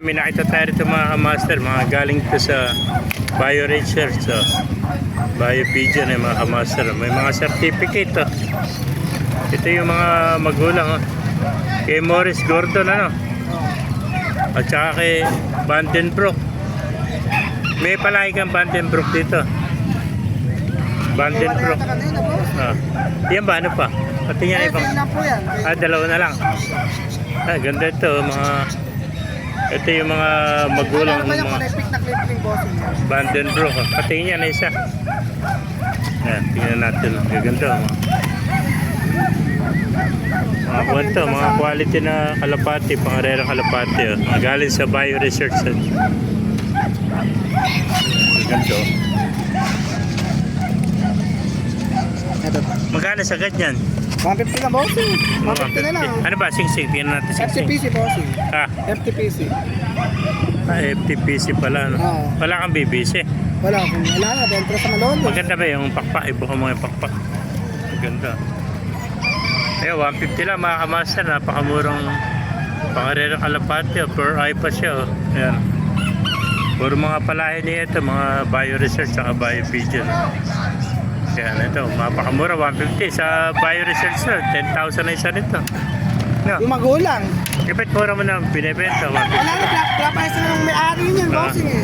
May nakita tayo rito mga master, mga galing to sa Bio Research, so, Bio Pigeon eh, mga master. May mga certificate to. Ito yung mga magulang. Oh. Kay Morris Gordon ano. At saka kay Vandenbroek. May palagi kang Vandenbroek dito. Vandenbroek. Ah. Yan ba? Ano pa? Pati Eh, ibang... Ah, dalawa na lang. Ah, ganda ito. Mga... Ito yung mga magulang. Ano ba yung Mga na clipping bossing yan? Vandenbroek. Oh. Patingin niya na isa. Yan, tingnan natin. Gaganda. oh. Mga kwento, mga quality na kalapati, pangarera kalapati. Oh. Mga galing sa Bio Research. oh. Gaganda. oh. Magkano sa ganyan? 150 na bossing. 150 na lang. Ano ba? Sing-sing. Tingnan natin sing-sing. FTPC bossing. Ah, FTPC. ah, FTPC pala. No? Oo. Wala kang BBC. Wala kung wala na. Dentro sa malolo. Maganda ba yung pakpak? Ibuka mo yung pakpak. Maganda. Ayun, 150 lang mga kamaster. Napakamurang pangarera kalapati. Oh. Per eye pa siya. Oh. Ayan. Puro mga palahe niya ito. Mga bio-research at bio-pigeon. Ayan, ito. Mapakamura. 150 sa bio-research. oh. 10,000 na isa nito. No. Yung magulang. Ipit mura mo na binibenta. 150. Wala na. Pinapaisa na ng may-ari yun yan Ah. bossing eh.